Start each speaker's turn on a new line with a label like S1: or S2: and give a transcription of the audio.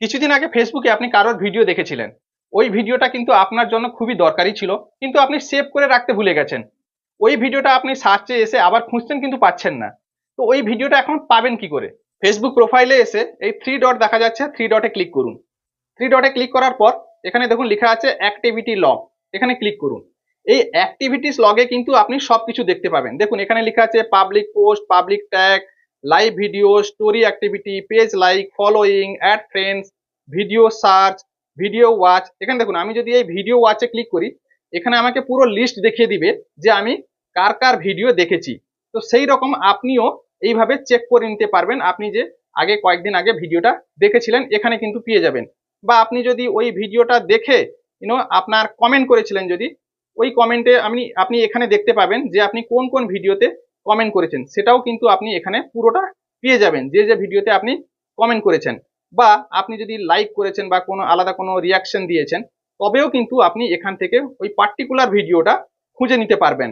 S1: কিছুদিন আগে ফেসবুকে আপনি কারোর ভিডিও দেখেছিলেন। ওই ভিডিওটা কিন্তু আপনার জন্য খুবই দরকারি ছিল, কিন্তু আপনি সেভ করে রাখতে ভুলে গেছেন। ওই ভিডিওটা আপনি সার্চে এসে আবার খুঁজছেন কিন্তু পাচ্ছেন না। তো ওই ভিডিওটা এখন পাবেন কি করে? ফেসবুক প্রোফাইলে এসে এই থ্রি ডট দেখা যাচ্ছে থ্রি ডটে ক্লিক করুন। থ্রি ডটে ক্লিক করার পর এখানে দেখুন লেখা আছে অ্যাক্টিভিটি লগ এখানে ক্লিক করুন। এই অ্যাক্টিভিটিস লগে কিন্তু আপনি সবকিছু দেখতে পাবেন। দেখুন, এখানে লেখা আছে public post public tag live video story activity page like following add friends video search video watch এখানে দেখুন, আমি যদি এই ভিডিও ওয়াচে ক্লিক করি, এখানে আমাকে পুরো লিস্ট দেখিয়ে দিবে যে আমি কার কার ভিডিও দেখেছি। তো সেই রকম আপনিও এইভাবে চেক করে নিতে পারবেন, আপনি যে আগে কয়েকদিন আগে ভিডিওটা দেখেছিলেন, এখানে কিন্তু পেয়ে যাবেন। বা আপনি যদি ওই ভিডিওটা দেখে ইউনো আপনার কমেন্ট করেছিলেন যদি, ওই কমেন্টে আপনি আপনি এখানে দেখতে পাবেন যে আপনি কোন কোন ভিডিওতে কমেন্ট করেছেন, সেটাও কিন্তু আপনি এখানে পুরোটা পেয়ে যাবেন, যে যে ভিডিওতে আপনি কমেন্ট করেছেন। বা আপনি যদি লাইক করেছেন বা কোনো আলাদা কোনো রিয়াকশন দিয়েছেন, তবেও কিন্তু আপনি এখান থেকে ওই পার্টিকুলার ভিডিওটা খুঁজে নিতে পারবেন।